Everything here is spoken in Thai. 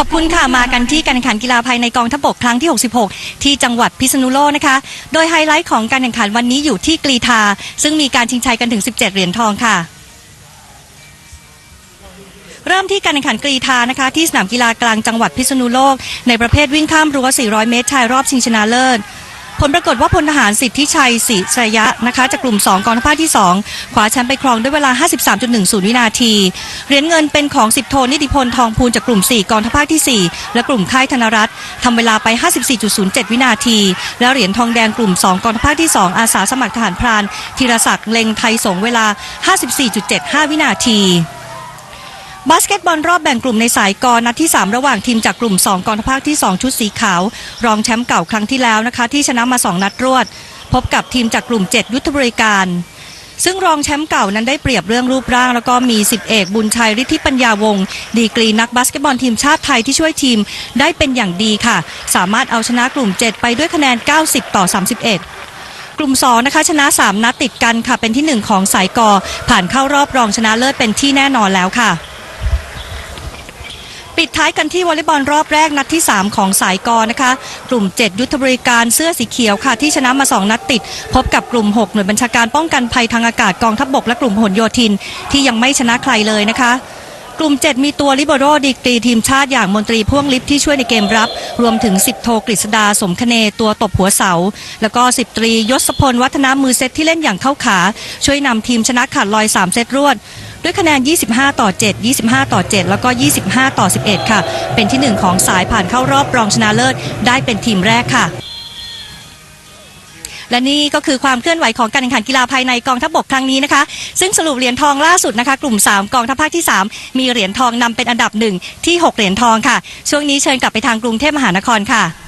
ขอบคุณค่ะมากันที่การแข่งขันกีฬาภายในกองทัพบกครั้งที่ 66 ที่จังหวัดพิษณุโลกนะคะ โดยไฮไลท์ของการแข่งขันวันนี้อยู่ที่กรีธาซึ่งมีการชิงชัยกันถึง 17 เหรียญทองค่ะ เริ่มที่การแข่งขันกรีธานะคะ ที่สนามกีฬากลางจังหวัดพิษณุโลก ในประเภทวิ่งข้ามรั้ว 400 เมตรชายรอบชิงชนะเลิศ ผลปรากฏว่าพลทหารสิทธิชัยศรีสยะนะคะจากกลุ่ม 2กองทัพภาคที่2คว้าแชมป์ไปครองด้วยเวลา 53.10 วินาที เหรียญเงินเป็นของสิบโทนิติพลทองพูนจากกลุ่ม 4กองทัพภาคที่ 4 และกลุ่มค่ายธนรัตน์ทำเวลาไป 54.07 วินาที และเหรียญทองแดงกลุ่ม 2กองทัพภาคที่ 2 อาสาสมัครทหารพรานธีรศักดิ์เล็งไทยสงเวลา 54.75 วินาที บาสเกตบอลรอบแบ่งกลุ่มในสายกอนัดที่ 3 ระหว่างทีมจากกลุ่ม 2กองทัพภาคที่ 2 ชุดสีขาว รองแชมป์เก่าครั้งที่แล้วนะคะ ที่ชนะมา 2 นัดรวด พบกับทีมจากกลุ่ม 7 ยุทธบริการ ซึ่งรองแชมป์เก่านั้นได้เปรียบเรื่องรูปร่าง แล้วก็มีสิบเอกบุญชัยฤทธิปัญญาวงศ์ดีกรีนักบาสเกตบอลทีมชาติไทยที่ช่วยทีมได้เป็นอย่างดีค่ะ สามารถเอาชนะกลุ่ม 7 ไปด้วยคะแนน 90 ต่อ 31กลุ่ม2นะคะชนะ 3 นัดติดกันค่ะ เป็นที่ 1 ของสายกอผ่านเข้ารอบรองชนะเลิศเป็นที่แน่นอนแล้วค่ะ ท้ายกันที่วอลเลย์บอลรอบแรกนัดที่ 3 ของสายกอนะคะ กลุ่ม 7 ยุทธบริการเสื้อสีเขียวค่ะ ที่ชนะมา 2 นัดติด พบกับกลุ่ม 6 หน่วยบัญชาการป้องกันภัยทางอากาศกองทัพบบกและกลุ่มหลโยธิน ที่ยังไม่ชนะใครเลยนะคะกลุ่ม 7 มีตัวลิเบโรดีกรีทีมชาติอย่างมนตรีพ่วงลิฟที่ช่วยในเกมรับ รวมถึง 10 โทกฤษดาสมคเนตัวตบหัวเสา แล้วก็ 10 ตรียศพลวัฒนามือเซตที่เล่นอย่างเข้าขา ช่วยนำทีมชนะขาดลอย 3 เซตรวด ด้วยคะแนน 25 ต่อ 7 25 ต่อ 7 แล้วก็ 25 ต่อ 11 ค่ะ เป็นที่ 1 ของสายผ่านเข้ารอบรองชนะเลิศ ได้เป็นทีมแรกค่ะ และนี่ก็คือความเคลื่อนไหวของการแข่งขันกีฬาภายในกองทัพบกครั้งนี้นะคะ ซึ่งสรุปเหรียญทองล่าสุดนะคะ กลุ่ม 3 กองทัพภาคที่ 3 มีเหรียญทองนำเป็นอันดับหนึ่งที่ 6 เหรียญทองค่ะ ช่วงนี้เชิญกลับไปทางกรุงเทพมหานครค่ะ